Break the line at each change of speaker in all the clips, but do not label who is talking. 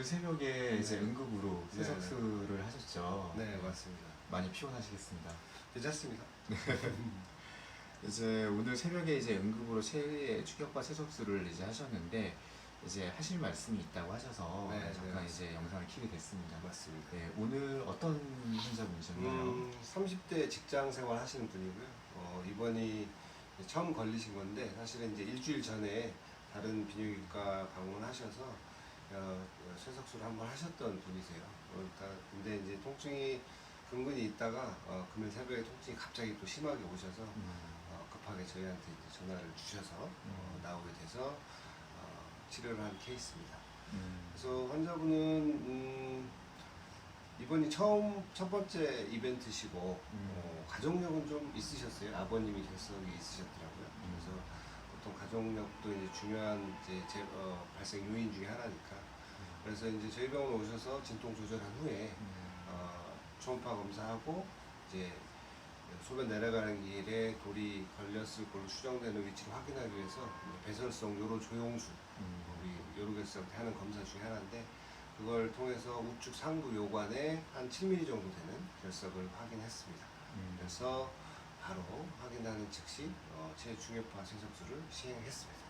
오늘 새벽에 이제
네.
응급으로
네,
세석수를 하셨죠.
네, 맞습니다.
많이 피곤하시겠습니다.
괜찮습니다.
이제 오늘 새벽에 이제 응급으로 체 추격과 세석수를 이제 하셨는데 이제 하실 말씀이 있다고 하셔서
네, 네,
잠깐
맞습니다.
이제 영상을 키게 됐습니다.
맞습니다.
네, 오늘 어떤 환자분이셨나요?
음, 30대 직장 생활 하시는 분이고요. 어, 이번이 처음 걸리신 건데 사실은 이제 일주일 전에 다른 비뇨기과 방문하셔서 어, 쇠석술을 한번 하셨던 분이세요. 그러니까 근데 이제 통증이 근근히 있다가 어, 금요일 새벽에 통증이 갑자기 또 심하게 오셔서
음,
어, 급하게 저희한테 이제 전화를 주셔서 어,
음.
나오게 돼서 어, 치료를 한 케이스입니다.
음,
그래서 환자분은 음, 이번이 처음 첫 번째 이벤트시고
음.
어, 가족력은 좀 있으셨어요. 아버님이 결석이 있으셨더라고요.
음.
그래서 보통 가족력도 이제 중요한 이제 제, 어, 발생 요인 중에 하나니까. 그래서 이제 저희 병원 오셔서 진통 조절한 후에
음,
어, 초음파 검사하고 이제 소변 내려가는 길에 돌이 걸렸을 걸로 추정되는 위치를 확인하기 위해서 배설성 요로 조용술
음,
우리 요로결석 하는 검사 중에 하나인데 그걸 통해서 우측 상부 요관에 한 7mm 정도 되는 결석을 확인했습니다.
음.
그래서 바로 확인하는 즉시 어, 체중엽파 세석술을 시행했습니다.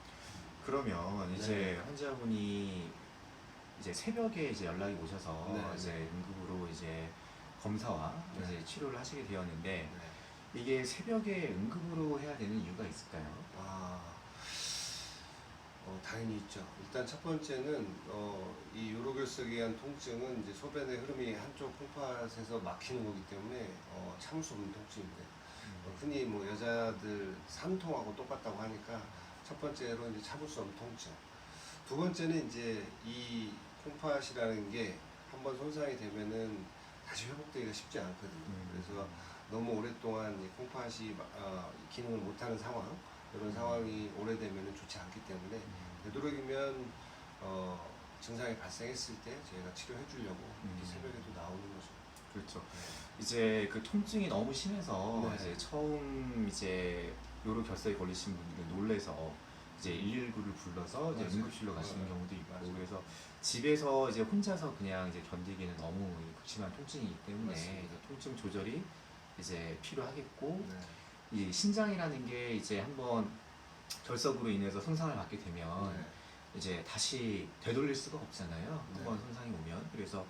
그러면 이제
네.
환자분이 이제 새벽에 이제 연락이 오셔서
네,
이제
네.
응급으로 이제 검사와
네.
이제 치료를 하시게 되었는데
네.
이게 새벽에 응급으로 해야 되는 이유가 있을까요?
아, 어, 당연히 있죠. 일단 첫 번째는 어, 이 요로결석에 의한 통증은 이제 소변의 흐름이 한쪽 콩팥에서 막히는 거기 때문에 어, 참을 수 없는 통증인데 어, 흔히 뭐 여자들 산통하고 똑같다고 하니까 첫 번째로 이제 참을 수 없는 통증. 두 번째는 이제 이 콩팥이라는 게 한번 손상이 되면은 다시 회복되기가 쉽지 않거든요.
음.
그래서 너무 오랫동안 이 콩팥이 마- 어, 기능을 못하는 상황 이런 상황이 오래되면 좋지 않기 때문에
음.
되도록이면 어, 증상이 발생했을 때 저희가 치료해 주려고
음.
이렇게 새벽에도 나오는 거죠.
그렇죠. 이제 그 통증이 너무 심해서
네.
이제 처음 이제 요로 결석에 걸리신 분들은 놀래서 이제 119를 불러서 이제
맞아요.
응급실로 가시는
맞아요.
경우도 있고
맞아요.
그래서 집에서 이제 혼자서 그냥 이제 견디기는 너무 극심한 통증이기 때문에
맞습니다.
이제 통증 조절이 이제 필요하겠고
네.
이 신장이라는 게 이제 한번 결석으로 인해서 손상을 받게 되면
네.
이제 다시 되돌릴 수가 없잖아요.
네.
한번 손상이 오면 그래서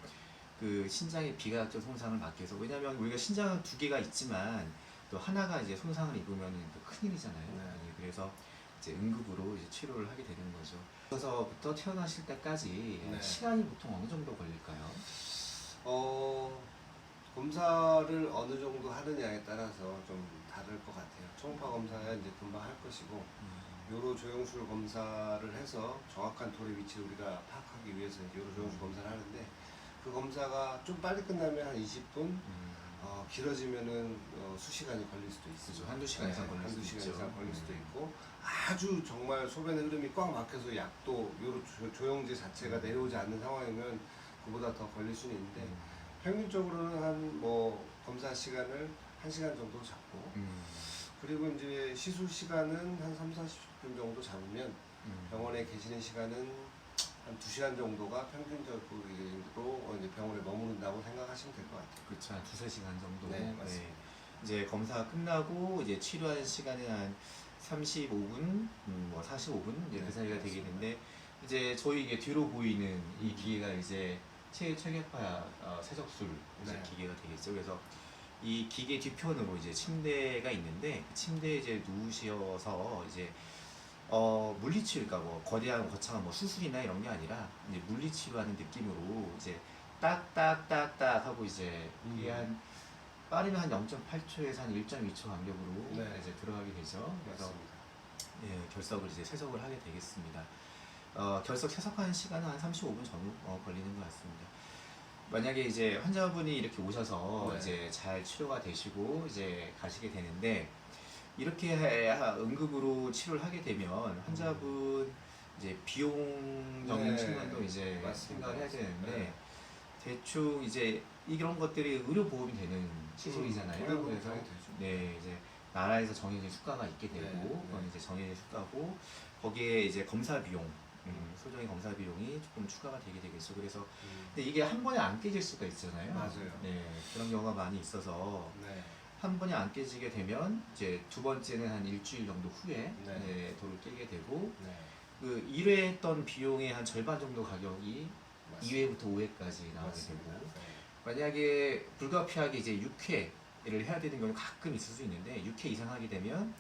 그 신장의 비과학적 손상을 막기 위해서 왜냐하면 우리가 신장은 두 개가 있지만 또 하나가 이제 손상을 입으면 또 큰일이잖아요.
네.
예, 그래서 이제 응급으로 이제 치료를 하게 되는 거죠. 그래서부터 태어나실 때까지
네.
시간이 보통 어느 정도 걸릴까요?
어, 검사를 어느 정도 하느냐에 따라서 좀 다를 것 같아요. 초음파 검사야 이제 금방 할 것이고 요로 조영술 검사를 해서 정확한 돌의 위치를 우리가 파악하기 위해서 요로 조영술 검사를 하는데 그 검사가 좀 빨리 끝나면 한 20분,
음,
어, 길어지면은 어, 수시간이 걸릴 수도 있어요.
그죠. 한두 시간 이상 걸릴
한두
수도
시간
있죠.
이상 걸릴 수도
음.
있고 아주 정말 소변의 흐름이 꽉 막혀서 약도 요로 조- 조영제 자체가
음.
내려오지 않는 상황이면 그보다 더 걸릴 수는 있는데
음,
평균적으로는 한 뭐 검사 시간을 1시간 정도 잡고
음,
그리고 이제 시술 시간은 한 3, 40분 정도 잡으면
음.
병원에 계시는 시간은 한 2시간 정도가 평균적으로 이제 병원에 머무른다고 생각하시면 될 것 같아요.
그렇죠. 한 두세 시간 정도.
네, 맞습니다.
이제 검사 끝나고 이제 치료하는 시간은 한 35분, 음, 뭐 45분 이제 그
네,
사이가. 되겠는데 이제 저희 이게 뒤로 보이는 이
음.
기계가 이제 체체격파 어, 세적술 이제
네.
기계가 되겠죠. 그래서 이 기계 뒤편으로 이제 침대가 있는데 그 침대에 이제 누우셔서 이제 어 물리치료 그러니까 뭐 거대한 거창한 뭐 수술이나 이런 게 아니라 이제 물리치료하는 느낌으로 이제 딱딱딱딱 하고 이제 이게
음.
한 빠르면 한 0.8초에서 한 1.2초 간격으로
네.
이제 들어가게 되죠. 그래서
맞습니다.
예, 결석을 이제 세석을 하게 되겠습니다. 어, 결석 세석하는 시간은 한 35분 정도 어, 걸리는 것 같습니다. 만약에 이제 환자분이 이렇게 오셔서
네.
이제 잘 치료가 되시고 이제 가시게 되는데 이렇게 해- 응급으로 치료를 하게 되면 환자분 이제 비용적인
네,
측면도 이제
맞습니다.
생각을 해야 되는데
네.
대충 이제 이런 것들이 의료 보험이 되는 시술이잖아요.
의료 보험이
그래서
되죠.
네 이제 나라에서 정해진 수가가 있게 되고
네, 네.
그건 이제 정해진 수가고 거기에 이제 검사 비용 음, 소정의 검사 비용이 조금 추가가 되게 되겠죠. 그래서
음.
근데 이게 한 번에 안 깨질 수가 있잖아요.
맞아요.
네, 그런 경우가 많이 있어서
네.
한 번에 안 깨지게 되면 이제 두 번째는 한 일주일 정도 후에
네.
네, 돌을 깨게 되고
네.
그 1회 했던 비용의 한 절반 정도 가격이
맞습니다.
2회부터 5회까지 나오게
맞습니다.
되고
네.
만약에 불가피하게 이제 6회를 해야 되는 경우는 가끔 있을 수 있는데 6회 이상 하게 되면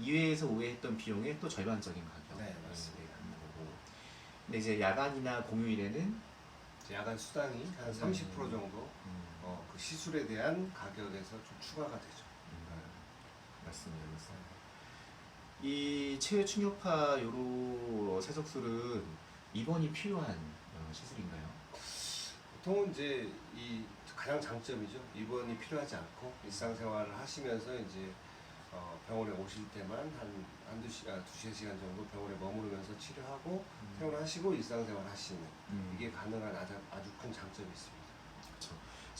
2회에서 5회 했던 비용의 또 절반적인 가격
네, 맞습니다.
거고 근데 이제 야간이나 공휴일에는
이제 야간 수당이 한
음.
30% 정도
음,
어, 그 시술에 대한 가격에서 좀 추가가 되죠.
음, 맞습니다, 맞습니다. 이 체외 충격파 요로 세석술은 입원이 필요한 어, 시술인가요?
보통은 이제 이 가장 장점이죠. 입원이 필요하지 않고 일상생활을 하시면서 이제 어, 병원에 오실 때만 한 한두 시, 아, 두세 시간 정도 병원에 머무르면서 치료하고 퇴원하시고 일상생활 하시는
음.
이게 가능한 아주, 아주 큰 장점이 있습니다.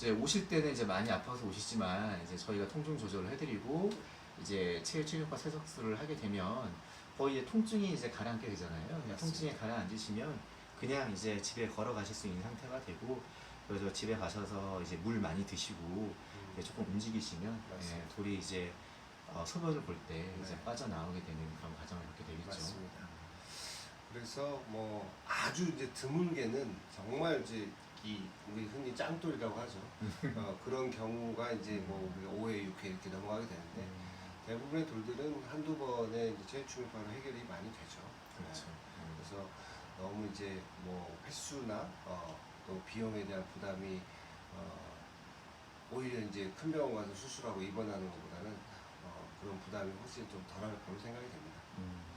이제 오실 때는 이제 많이 아파서 오시지만 이제 저희가 통증 조절을 해드리고 이제 체외 충격파 세석술을 하게 되면 거의 이제 통증이 이제 가라앉게 되잖아요. 그냥
맞습니다.
통증이 가라앉으시면 그냥 이제 집에 걸어가실 수 있는 상태가 되고 그래서 집에 가셔서 이제 물 많이 드시고 이제 조금 움직이시면 예. 돌이 이제 어, 소변을 볼 때 이제
네.
빠져나오게 되는 그런 과정을 겪게 되겠죠.
맞습니다. 그래서 뭐 아주 이제 드물게는 정말 이제 이 우리 흔히 짱돌이라고 하죠. 어, 그런 경우가 이제 뭐 우리가 5회, 6회 이렇게 넘어가게 되는데
음,
대부분의 돌들은 한두 번에 이제 체중파로 해결이 많이 되죠.
그렇죠.
네.
음.
그래서 너무 이제 뭐 횟수나 어, 또 비용에 대한 부담이 어, 오히려 이제 큰 병원 가서 수술하고 입원하는 것보다는 어, 그런 부담이 훨씬 좀 덜할 거로 생각이 됩니다.
음.